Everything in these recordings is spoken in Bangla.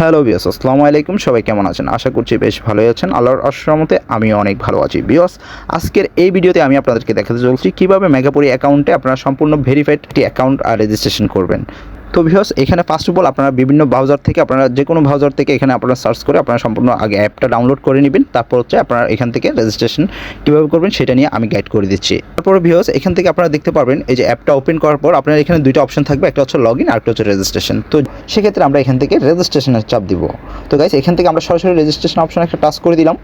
হ্যালো বিয়স আসসালামু আলাইকুম। সবাই কেমন আছেন? আশা করছি বেশ ভালোই আছেন। আল্লাহর আশ্রমতে আমি অনেক ভালো আছি। বিয়স আজকের এই ভিডিওতে আমি আপনাদেরকে দেখাতে চলছি কীভাবে মেগাপুরি অ্যাকাউন্টে আপনারা সম্পূর্ণ ভেরিফাইড একটি অ্যাকাউন্ট রেজিস্ট্রেশন করবেন। তো ভিউস এখানে ফার্স্ট অফ অল আপনারা বিভিন্ন ব্রাউজার থেকে আপনারা যে কোনো ব্রাউজার থেকে এখানে আপনারা সার্চ করে আপনারা সম্পূর্ণ আগে অ্যাপটা ডাউনলোড করে নেবেন। তারপর হচ্ছে আপনারা এখান থেকে রেজিস্ট্রেশন কীভাবে করবেন সেটা নিয়ে আমি গাইড করে দিচ্ছি। তারপর ভিউস এখান থেকে আপনারা দেখতে পারবেন এই যে অ্যাপটা ওপেন করার পর আপনার এখানে দুইটা অপশন থাকবে, একটা হচ্ছে লগ ইন আর একটা হচ্ছে রেজিস্ট্রেশন তো সেক্ষেত্রে আমরা এখান থেকে রেজিস্ট্রেশনের চাপ দিব। তো গাইস এখান থেকে আমরা সরাসরি রেজিস্ট্রেশন অপশন একটা টাচ করে দিলাম।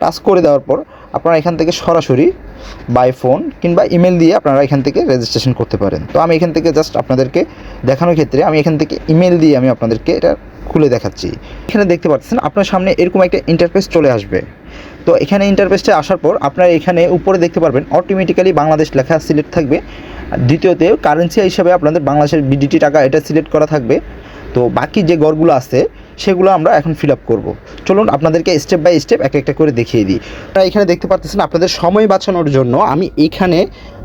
টাচ করে দেওয়ার পর আপনারা এখান থেকে সরাসরি বাই ফোন কিংবা ইমেল দিয়ে আপনারা এখান থেকে রেজিস্ট্রেশন করতে পারেন। তো আমি এখান থেকে জাস্ট আপনাদেরকে দেখানোর ক্ষেত্রে আমি এখান থেকে ইমেল দিয়ে আমি আপনাদেরকে এটা খুলে দেখাচ্ছি। এখানে দেখতে পাচ্ছেন আপনার সামনে এরকম একটা ইন্টারফেস চলে আসবে। তো এখানে ইন্টারফেসটা আসার পর আপনারা এখানে উপরে দেখতে পারবেন অটোমেটিক্যালি বাংলাদেশ লেখা সিলেক্ট থাকবে। দ্বিতীয়তে কারেন্সি হিসাবে আপনাদের বাংলাদেশের বিডিটি টাকা এটা সিলেক্ট করা থাকবে। তো বাকি যে গড়গুলো আছে সেগুলো আমরা এখন ফিল আপ করব। চলুন আপনাদেরকে স্টেপ বাই স্টেপ এক একটা করে দেখিয়ে দিই। আপনারা এখানে দেখতে পাচ্ছেন আপনাদের সময় বাঁচানোর জন্য আমি এখানে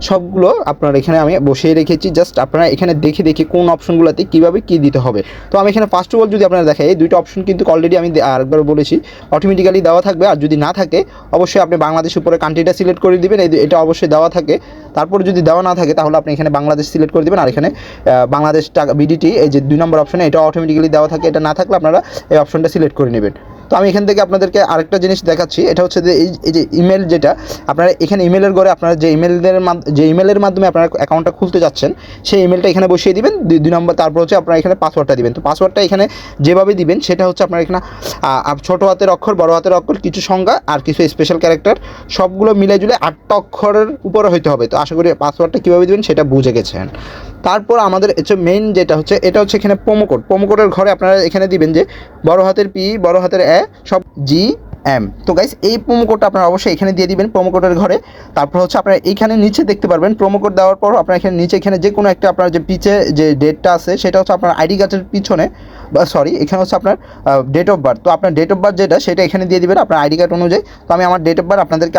সবগুলো আপনার এখানে আমি বসিয়ে রেখেছি। জাস্ট আপনারা এখানে দেখে দেখে কোন অপশনগুলোতে কীভাবে কী দিতে হবে। তো আমি এখানে ফার্স্ট অফ অল যদি আপনারা দেখেন, এই দুইটা অপশন কিন্তু অলরেডি আমি আরেকবার বলেছি অটোমেটিক্যালি দেওয়া থাকবে। আর যদি না থাকে, অবশ্যই আপনি বাংলাদেশ উপরে কান্ট্রিটা সিলেক্ট করে দিবেন। এটা অবশ্যই দেওয়া থাকে। তারপর যদি দেওয়া না থাকে, তাহলে আপনি এখানে বাংলাদেশ সিলেক্ট করে দিবেন। আর এখানে বাংলাদেশ টাকা বিডিটি এই যে দুই নম্বর অপশনে এটা অটোমেটিক্যালি দেওয়া থাকে। এটা না থাকলে আপনারা এই অপশনটা সিলেক্ট করে নেবেন। তো আমি এখান থেকে আপনাদেরকে আরেকটা জিনিস দেখাচ্ছি, এটা হচ্ছে যে এই যে ইমেল যেটা, আপনারা এখানে ইমেলের ঘরে আপনারা যে ইমেলের যে ইমেলের মাধ্যমে আপনারা অ্যাকাউন্টটা খুলতে যাচ্ছেন, সেই ইমেলটা এখানে বসিয়ে দিবেন, দুই নম্বর, তারপর হচ্ছে আপনারা এখানে পাসওয়ার্ডটা দিবেন। তো পাসওয়ার্ডটা এখানে যেভাবে দিবেন, সেটা হচ্ছে আপনার এখানে ছোট হাতের অক্ষর, বড় হাতের অক্ষর, কিছু সংখ্যা আর কিছু স্পেশাল ক্যারেক্টার সবগুলো মিলে জুলে আটটা অক্ষরের উপরে হইতে হবে। তো আশা করি পাসওয়ার্ডটা কীভাবে দিবেন, সেটা বুঝে গেছেন। তারপর আমাদের হচ্ছে মেইন যেটা হচ্ছে, এটা হচ্ছে এখানে প্রোমোকোড প্রোমোকোডের ঘরে আপনারা এখানে দিবেন যে, বড় হাতের পি, বড় হাতের এ, সব জি এম তো গাইস এই কোডটা আপনারা অবশ্যই এখানে দিয়ে দিবেন কোডের ঘরে। তারপর হচ্ছে আপনারা এইখানে নিচে দেখতে পারবেন কোড দেওয়ার পর আপনারা এখানে নিচে এখানে যে কোনো একটা আপনার যে পিছে যে ডেটটা আছে, সেটা হচ্ছে আপনার আইডি কার্ডের পিছনে, বা সরি এখানে হচ্ছে আপনার ডেট অফ বার্থ তো আপনার ডেট অফ বার্থ যেটা, সেটা এখানে দিয়ে দিবেন আপনার আইডি কার্ড অনুযায়ী। তো আমি আমার ডেট অফ বার্থ আপনাদেরকে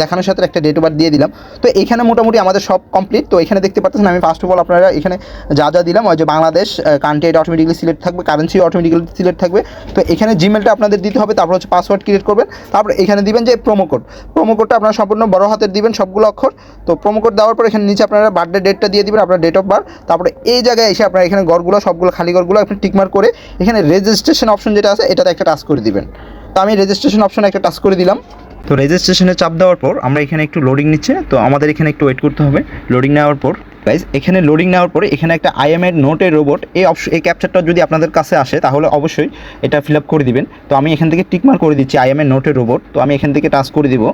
দেখানোর সাথে একটা ডেট অফ দিয়ে দিলাম। তো এখানে মোটামুটি আমাদের সব কমপ্লিট তো এখানে দেখতে পাচ্ছেন, আমি ফার্স্ট অফ অল আপনারা এখানে যা যা দিলাম, ওই যে বাংলাদেশ কান্ট্রি এটা অটোমেটিক্যালি সিলেক্ট থাকবে কারেন্সি অটোমেটিক্যালি সিলেক্ট থাকবে। তো এখানে জিমেলটা আপনাদের দিতে হবে, তারপর হচ্ছে পাসওয়ার্ড ক্রিয়েট করবেন। তারপর এখানে দিবেন যে প্রোমো কোড প্রোমো কোডটা আপনারা সম্পূর্ণ বড় হাতের দিবেন, সবগুলো অক্ষর। তো প্রোমো কোড দেওয়ার পর এখানে নিচে আপনারা বার্থডে ডেটটা দিয়ে দিবেন, আপনার ডেট অফ বার্থ তারপরে এই জায়গায় এসে আপনারা এখানে গড়গুলো সবগুলো খালি গড়গুলো আপনি টিকমার্ক করে এখানে রেজিস্ট্রেশন অপশন যেটা আছে, এটাতে একটা টাচ করে দিবেন। তো আমি রেজিস্ট্রেশন অপশনে একটা টাচ করে দিলাম। তো রেজিস্ট্রেশনে চাপ দেওয়ার পর আমরা এখানে একটু লোডিং নিচ্ছে তো আমাদের এখানে একটু ওয়েট করতে হবে লোডিং নেওয়ার পর। গাইজ এখানে লোডিং নেওয়ার পরে এখানে একটা আইএমএর নোটের রোবট এই অপশন এই ক্যাপচারটা যদি আপনাদের কাছে আসে, তাহলে অবশ্যই এটা ফিল আপ করে দিবেন। তো আমি এখান থেকে টিকমার করে দিচ্ছি আইএমএর নোটের রোবট তো আমি এখান থেকে টাচ করে দিব।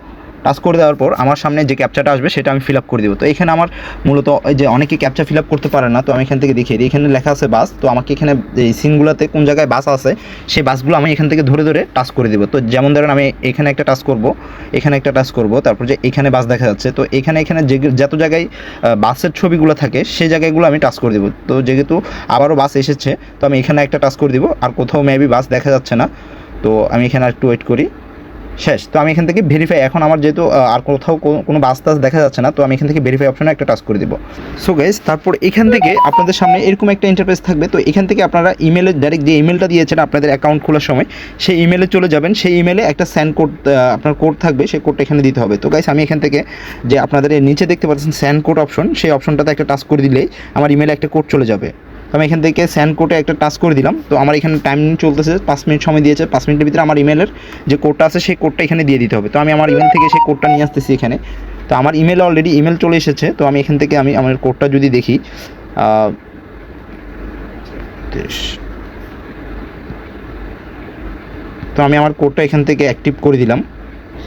টাচ করে দেওয়ার পর আমার সামনে যে ক্যাপচাটা আসবে সেটা আমি ফিল আপ করে দেবো। তো এখানে আমার মূলত যে অনেকে ক্যাপচা ফিল আপ করতে পারে না, তো আমি এখান থেকে দেখিয়ে দিই। এখানে লেখা আছে বাস তো আমাকে এখানে এই সিনগুলোতে কোন জায়গায় বাস আছে, সেই বাসগুলো আমি এখান থেকে ধরে ধরে টাচ করে দেবো। তো যেমন ধরেন আমি এখানে একটা টাচ করব, এখানে একটা টাচ করব, তারপর যে এখানে বাস দেখা যাচ্ছে, তো এখানে এখানে যে যত জায়গায় বাসের ছবিগুলো থাকে, সেই জায়গাগুলো আমি টাচ করে দেবো। তো যেহেতু আবারও বাস এসেছে, তো আমি এখানে একটা টাচ করে দিব, আর কোথাও মেবি বাস দেখা যাচ্ছে না। তো আমি এখানে একটু ওয়েট করি। শেষ। তো আমি এখান থেকে ভেরিফাই এখন আমার যেহেতু আর কোথাও কোনো বাস টাস দেখা যাচ্ছে না, তো আমি এখান থেকে ভেরিফাই অপশনে একটা টাচ করে দিব। সো গাইজ তারপর এখান থেকে আপনাদের সামনে এরকম একটা ইন্টারফেস থাকবে, তো এখান থেকে আপনারা ইমেলের ডাইরেক্ট যে ইমেলটা দিয়েছেন আপনাদের অ্যাকাউন্ট খোলার সময়, সেই ইমেলে চলে যাবেন। সেই ইমেলে একটা স্যান্ড কোড আপনার কোড থাকবে, সেই কোডটা এখানে দিতে হবে। তো গাইস আমি এখান থেকে যে আপনাদের নিচে দেখতে পাচ্ছেন স্যান্ড কোড অপশন সেই অপশনটাতে একটা টাচ করে দিলেই আমার ইমেলে একটা কোড চলে যাবে। তো আমি এখান থেকে স্যান্ড কোডে একটা টাচ করে দিলাম। তো আমার এখানে টাইম চলতেছে, পাঁচ মিনিট সময় দিয়েছে, পাঁচ মিনিটের ভিতরে আমার ইমেলের যে কোডটা আছে, সেই কোডটা এখানে দিয়ে দিতে হবে। তো আমি আমার ইমেল থেকে সেই কোডটা নিয়ে আসতেছি এখানে। তো আমার ইমেল অলরেডি ইমেল চলে এসেছে, তো আমি এখান থেকে আমি আমার কোডটা যদি দেখি তো আমি আমার কোডটা এখান থেকে অ্যাক্টিভ করে দিলাম।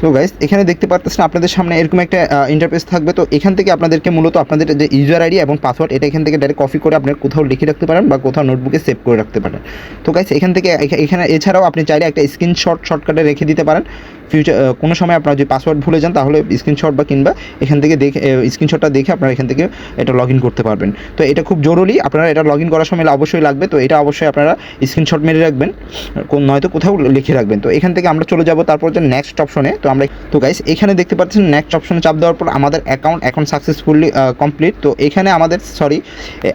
সো গাইস এখানে দেখতে পাচ্ছেন আপনাদের সামনে এরকম একটা ইন্টারফেস থাকবে। তো এখান থেকে আপনাদেরকে মূলত আপনাদের যে ইউজার আইডি এবং পাসওয়ার্ড এটা এখান থেকে ডাইরেক্ট কপি করে আপনি কোথাও লিখে রাখতে পারেন বা কোথাও নোটবুকে সেভ করে রাখতে পারেন। তো গাইস এখান থেকে এখা- এখানে এছাড়াও আপনি চাইলে একটা স্ক্রিনশট শর্টকাটে রেখে দিতে পারেন। ফিউচার কোনো সময় আপনার যদি পাসওয়ার্ড ভুলে যান, তাহলে স্ক্রিনশট বা কিংবা এখান থেকে দেখে স্ক্রিনশটটা দেখে আপনারা এখান থেকে এটা লগ ইন করতে পারবেন। তো এটা খুব জরুরি, আপনারা এটা লগ ইন করার সময় অবশ্যই লাগবে। তো এটা অবশ্যই আপনারা স্ক্রিনশট মেরে রাখবেন নয়তো কোথাও লিখে রাখবেন। তো এখান থেকে আমরা চলে যাব, তারপর যে নেক্সট অপশনে তো আমরা তো গাইস এখানে দেখতে পাচ্ছেন নেক্সট অপশনে চাপ দেওয়ার পর আমাদের অ্যাকাউন্ট এখন সাকসেসফুলি কমপ্লিট তো এখানে আমাদের সরি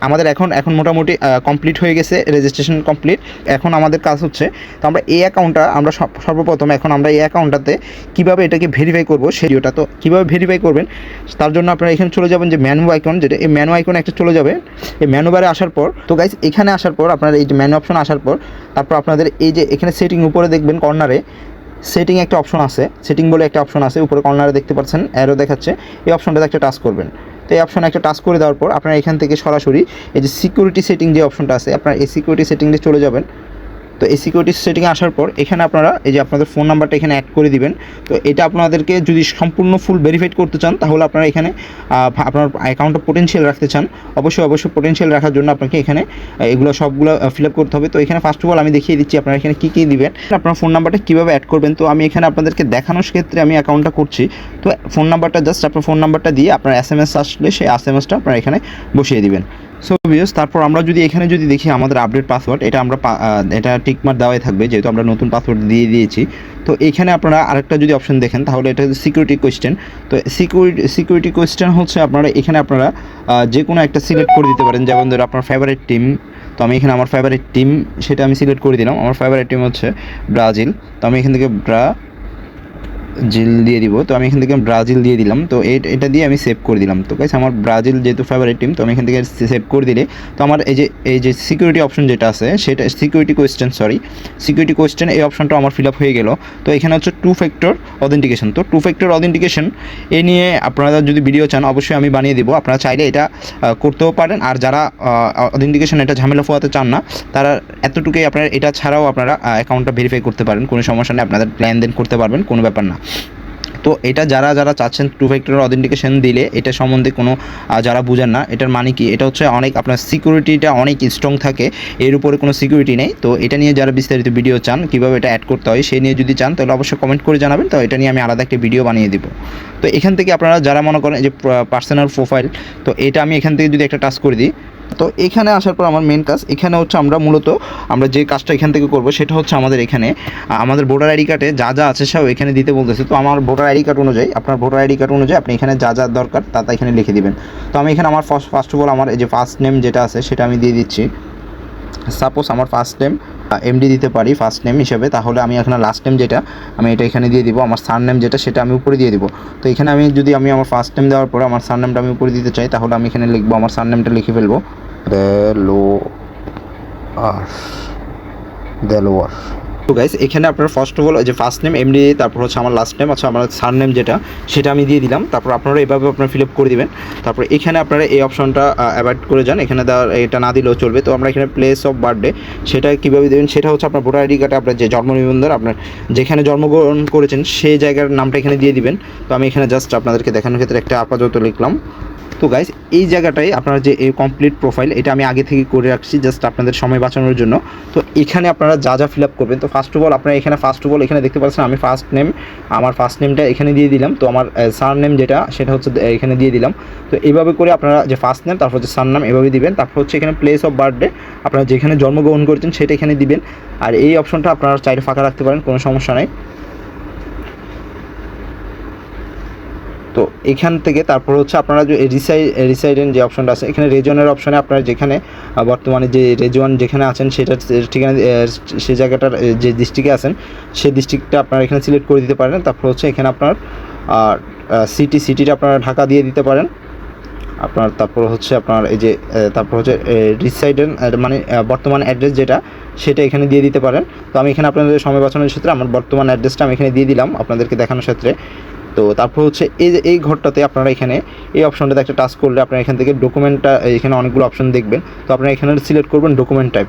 আমাদের এখন এখন মোটামুটি কমপ্লিট হয়ে গেছে রেজিস্ট্রেশন কমপ্লিট এখন আমাদের কাজ হচ্ছে, তো আমরা এই অ্যাকাউন্টটা আমরা সর্বপ্রথম এখন আমরা এই অ্যাকাউন্টটাতে কীভাবে এটাকে ভেরিফাই করব সেটিওটা তো কীভাবে ভেরিফাই করবেন, তার জন্য আপনারা এখানে চলে যাবেন যে ম্যানু আইকন যেটা, এই ম্যানু আইকন একটা চলে যাবে। এই ম্যানু বারে আসার পর, তো গাইস এখানে আসার পর আপনার এই যে ম্যানু অপশন আসার পর, তারপর আপনাদের এই যে এখানে সেটিং উপরে দেখবেন কর্নারে সেটিং একটা অপশন আছে। সেটিং বলে একটা অপশন আছে, উপরে কর্নারে দেখতে পাচ্ছেন অ্যারো দেখাচ্ছে। এই অপশনটাতে একটা টাচ করবেন। তো এই অপশন একটা টাচ করে দেওয়ার পর আপনার এখান থেকে সরাসরি এই যে সিকিউরিটি সেটিং যে অপশনটা আছে, আপনার এই সিকিউরিটি সেটিংয়ে চলে যাবেন। তো এই সিকিউরিটি সেটিংয়ে আসার পর এখানে আপনারা এই যে আপনাদের ফোন নাম্বারটা এখানে অ্যাড করে দিবেন। তো এটা আপনাদেরকে যদি সম্পূর্ণ ফুল ভেরিফাইড করতে চান, তাহলে আপনারা এখানে আপনার অ্যাকাউন্টটা পোটেনশিয়াল রাখতে চান। অবশ্যই অবশ্যই পোটেনশিয়াল রাখার জন্য আপনাকে এখানে এগুলো সবগুলো ফিল আপ করতে হবে। তো এখানে ফার্স্ট অফ অল আমি দেখিয়ে দিচ্ছি আপনারা এখানে কী কী দিবেন। আপনার ফোন নাম্বারটা কীভাবে অ্যাড করবেন? তো আমি এখানে আপনাদেরকে দেখানোর ক্ষেত্রে আমি অ্যাকাউন্টটা করছি। তো ফোন নাম্বারটা জাস্ট আপনার ফোন নাম্বারটা দিয়ে আপনার এস এম এস আসলে সেই এস এম এসটা আপনারা এখানে বসিয়ে দিবেন। সো বিয়স তারপর আমরা যদি এখানে যদি দেখি আমাদের আপডেট পাসওয়ার্ড এটা আমরা এটা টিকমার দেওয়াই থাকবে, যেহেতু আমরা নতুন পাসওয়ার্ড দিয়ে দিয়েছি। তো এখানে আপনারা আরেকটা যদি অপশন দেখেন, তাহলে এটা সিকিউরিটি কোয়েশ্চেন তো সিকিউরিটি সিকিউরিটি কোয়েশ্চেন হচ্ছে আপনারা এখানে আপনারা যে কোনো একটা সিলেক্ট করে দিতে পারেন। যেমন ধরো আপনার ফেভারিট টিম তো আমি এখানে আমার ফেভারিট টিম সেটা আমি সিলেক্ট করে দিলাম। আমার ফেভারিট টিম হচ্ছে ব্রাজিল। তো আমি এখান থেকে ব্রা জিল দিয়ে দিব। তো আমি এখান থেকে ব্রাজিল দিয়ে দিলাম। তো এটা দিয়ে আমি সেভ করে দিলাম। তো গাইস আমার ব্রাজিল যেহেতু ফেভারিট টিম তো আমি এখান থেকে সেভ করে দিলে, তো আমার এই যে এই যে সিকিউরিটি অপশন যেটা আছে, সেটা security question sorry security question এই অপশনটা আমার ফিল আপ হয়ে গেল। তো এখানে হচ্ছে টু ফ্যাক্টর অথেন্টিকেশন তো টু ফ্যাক্টর অথেন্টিকেশন এ নিয়ে আপনারা যদি ভিডিও চান, অবশ্যই আমি বানিয়ে দিব। আপনারা চাইলে এটা করতেও পারেন। আর যারা অথেন্টিকেশন এটা ঝামেলা ফোয়াতে চান না, তারা এতটুকুই আপনারা, এটা ছাড়াও আপনারা অ্যাকাউন্টটা ভেরিফাই করতে পারেন। কোনো সমস্যা নেই, আপনাদের লেনদেন করতে পারবেন, কোনো ব্যাপার না। তো এটা যারা যারা চাচ্ছেন টু ফ্যাক্টর অথেন্টিকেশন দিলে, এটা সম্বন্ধে কোনো যারা বুঝেন না, এটার মানে কি? এটা হচ্ছে অনেক, আপনার সিকিউরিটিটা অনেক স্ট্রং থাকে, এর উপরে কোনো সিকিউরিটি নেই। তো এটা নিয়ে যারা বিস্তারিত ভিডিও চান, কীভাবে এটা অ্যাড করতে হয় সেই নিয়ে যদি চান, তাহলে অবশ্যই কমেন্ট করে জানাবেন। তো এটা নিয়ে আমি আলাদা একটা ভিডিও বানিয়ে দিব। তো এখান থেকে আপনারা যারা মনে করেন যে পার্সোনাল প্রোফাইল তো এটা আমি এখান থেকে যদি একটা টাচ করে দিই তো এখানে আসার পর আমার মেন কাজ, এখানে হচ্ছে আমরা মূলত, আমরা যে কাজটা এখান থেকে করব সেটা হচ্ছে আমাদের এখানে আমাদের ভোটার আইডি কার্ডে যা যা আছে সেও এখানে দিতে বলতেছে। তো আমার ভোটার আইডি কার্ড অনুযায়ী, আপনার ভোটার আইডি কার্ড অনুযায়ী আপনি এখানে যা যা দরকার তা তা এখানে লিখে দিবেন। তো আমি এখানে আমার ফার্স্ট ফার্স্ট অফ অল আমার এই যে ফার্স্ট নেম যেটা আছে সেটা আমি দিয়ে দিচ্ছি। সাপোজ আমার ফার্স্ট নেম এমডি দিতে পারি ফার্স্ট নেম হিসেবে, তাহলে আমি এখানে লাস্ট নেম যেটা, আমি এটা এখানে দিয়ে দিব, আমার সার নেম যেটা, সেটা আমি উপরে দিয়ে দিব। তো এখানে আমি যদি আমি আমার ফার্স্ট নেম দেওয়ার পরে আমার সার নেমটা আমি উপরে দিতে চাই, তাহলে আমি এখানে লিখব, আমার সার নেমটা লিখে ফেলব। দেলো আর দেলোয়ার তো গাইস এখানে আপনার ফার্স্ট অফ অল যে ফার্স্ট নেম এমডি তারপর হচ্ছে আমার লাস্ট নেম আচ্ছা আমার সার নেম যেটা, সেটা আমি দিয়ে দিলাম। তারপর আপনারা এভাবে আপনারা ফিল আপ করে দিবেন। তারপর এখানে আপনারা এই অপশনটা অ্যাভয়েড করে যান। এখানে এটা না দিলেও চলবে। তো আমরা এখানে প্লেস অফ বার্থডে সেটা কীভাবে দেবেন? সেটা হচ্ছে আপনার ভোটার আইডি কার্ডে আপনার যে জন্ম নিবন্ধন, আপনার যেখানে জন্মগ্রহণ করেছেন, সেই জায়গার নামটা এখানে দিয়ে দিবেন। তো আমি এখানে জাস্ট আপনাদেরকে দেখানোর ক্ষেত্রে একটা আপাতত লিখলাম। তো গাইস এই জায়গাটায় আপনার যে এই কমপ্লিট প্রোফাইল এটা আমি আগে থেকে করে রাখছি জাস্ট আপনাদের সময় বাঁচানোর জন্য। তো এখানে আপনারা যা যা ফিল আপ করবেন, তো ফার্স্ট অফ অল আপনারা এখানে ফার্স্ট অফ অল এখানে দেখতে পাচ্ছেন, আমি ফার্স্ট নেম আমার ফার্স্ট নেমটা এখানে দিয়ে দিলাম। তো আমার সার নেম যেটা, সেটা হচ্ছে এখানে দিয়ে দিলাম। তো এইভাবে করে আপনারা যে ফার্স্ট নেম তারপর হচ্ছে সার নাম এভাবে দিবেন। তারপর হচ্ছে এখানে প্লেস অফ বার্থডে আপনারা যেখানে জন্মগ্রহণ করেছেন, সেটা এখানে দিবেন। আর এই অপশনটা আপনারা চাইলে ফাঁকা রাখতে পারেন, কোনো সমস্যা নেই। তো এখান থেকে তারপর হচ্ছে আপনারা যে রিসাই রিসাইডেন্ট যে অপশনটা আছে, এখানে রেজনের অপশনে আপনারা যেখানে বর্তমানে যে রেজন যেখানে আছেন সেটার ঠিকানা সে জায়গাটার যে ডিস্ট্রিক্টে আছেন, সেই ডিস্ট্রিক্টটা আপনারা এখানে সিলেক্ট করে দিতে পারেন। তারপর হচ্ছে এখানে আপনার সিটি সিটিটা আপনারা ঢাকা দিয়ে দিতে পারেন। আপনার তারপর হচ্ছে আপনার এই যে তারপর হচ্ছে রিসাইডেন্ট মানে বর্তমান অ্যাড্রেস যেটা, সেটা এখানে দিয়ে দিতে পারেন। তো আমি এখানে আপনাদের সময় বাঁচানোর ক্ষেত্রে আমার বর্তমান অ্যাড্রেসটা আমি এখানে দিয়ে দিলাম আপনাদেরকে দেখানোর ক্ষেত্রে। তো তারপর হচ্ছে এই যে, এই ঘরটাতে আপনারা এখানে এই অপশনটাতে একটা টাচ করলে আপনারা এখান থেকে ডকুমেন্টটা এখানে অনেকগুলো অপশন দেখবেন। তো আপনারা এখানে সিলেক্ট করবেন ডকুমেন্ট টাইপ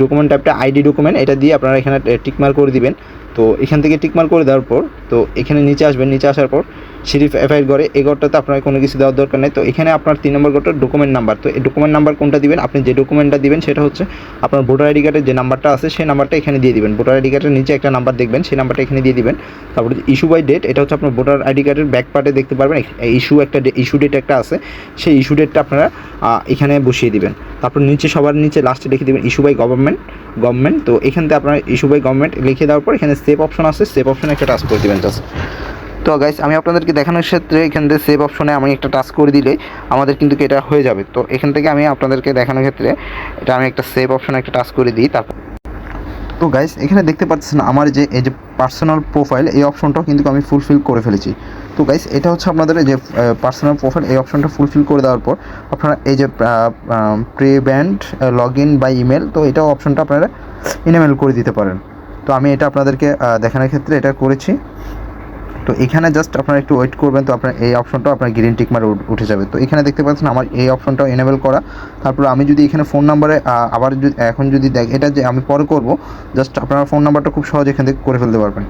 ডকুমেন্ট টাইপটা আইডি ডকুমেন্ট এটা দিয়ে আপনারা এখানে টিকমার করে দিবেন। তো এখান থেকে টিকমার করে দেওয়ার পর, তো এখানে নিচে আসবেন, নিচে আসার পর সিরিফ এফআইআর ঘরে, এই ঘরটাতে আপনার কোনো কিছু দেওয়ার দরকার নেই। তো এখানে আপনার তিন নম্বর ঘরটা ডকুমেন্ট নাম্বার তো এই ডকুমেন্ট নাম্বার কোনটা দিবেন? আপনি যে ডকুমেন্টটা দিবেন, সেটা হচ্ছে আপনার ভোটার আইডি কার্ডের যে নাম্বারটা আছে, সেই নাম্বারটা এখানে দিয়ে দিবেন। ভোটার আইডি কার্ডের নিচে একটা নাম্বার দেখবেন, সেই নাম্বারটা এখানে দিয়ে দিবেন। তারপরে ইস্যু বাই ডেট এটা হচ্ছে আপনার ভোটার আইডি কার্ডের ব্যাক পার্টে দেখতে পারবেন। ইস্যু একটা ইস্যু ডেট একটা আছে। সেই ইস্যু ডেটটা আপনারা এখানে বসিয়ে দিবেন। তারপর নিচে, সবার নিচে লাস্টে লিখে দেবেন ইস্যু বাই গভর্নমেন্ট গভর্নমেন্ট তো এখান থেকে আপনার ইস্যু বাই গভর্নমেন্ট লিখে দেওয়ার পর এখানে সেভ অপশন আছে সেভ অপশনে একটা টাচ করে দেবেন জাস্ট তো গাইস আমি আপনাদেরকে দেখানোর ক্ষেত্রে এখান থেকে সেভ অপশনে আমি একটা টাচ করে দিলে আমাদের কিন্তু এটা হয়ে যাবে। তো এখান থেকে আমি আপনাদেরকে দেখানোর ক্ষেত্রে এটা আমি একটা সেভ অপশনে একটা টাচ করে দিই, তারপর তো গাইস এখানে দেখতে পাচ্ছেন আমার যে, এই যে পার্সোনাল প্রোফাইল এই অপশনটাও কিন্তু আমি ফুলফিল করে ফেলেছি। তো গাইস এটা হচ্ছে আপনাদের যে পার্সোনাল প্রোফাইল এই অপশনটা ফুলফিল করে দেওয়ার পর আপনারা এই যে prevent log in by email তো এটাও অপশনটা আপনারা ইনেমেল করে দিতে পারেন। তো আমি এটা আপনাদেরকে দেখানোর ক্ষেত্রে এটা করেছি। তো এখানে জাস্ট আপনারা একটু ওয়েট করবেন, তো আপনার এই অপশনটাও আপনার গ্রিন টিক মারে উঠ- যাবে। তো এখানে দেখতে পাচ্ছেন আমার এই অপশনটাও এনেবেল করা। তারপর আমি যদি এখানে ফোন নাম্বারে আবার যদি, এখন যদি দেখ এটা যে আমি পরে করব জাস্ট আপনারা ফোন নাম্বারটা খুব সহজ এখান থেকে করে ফেলতে পারবেন।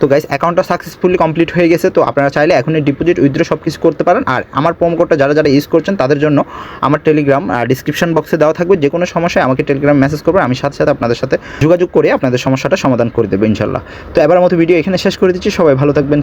তো গাইস অ্যাকাউন্টটা সাকসেসফুলি কমপ্লিট হয়ে গেছে, তো আপনারা চাইলে এখনই ডিপোজিট উইথড্র সব কিছু করতে পারেন। আর আমার প্রোমো কোডটা যারা যারা ইউজ করছেন, তাদের জন্য আমার টেলিগ্রাম ডিসক্রিপশন বক্সে দেওয়া থাকবে। যে কোনো সমস্যায় আমাকে টেলিগ্রাম মেসেজ করবে, আমি সাথে সাথে আপনাদের সাথে যোগাযোগ করে আপনাদের সমস্যাটা সমাধান করে দেবো, ইনশাল্লাহ। তো এবার মতো ভিডিও এখানে শেষ করে দিচ্ছি। সবাই ভালো থাকবেন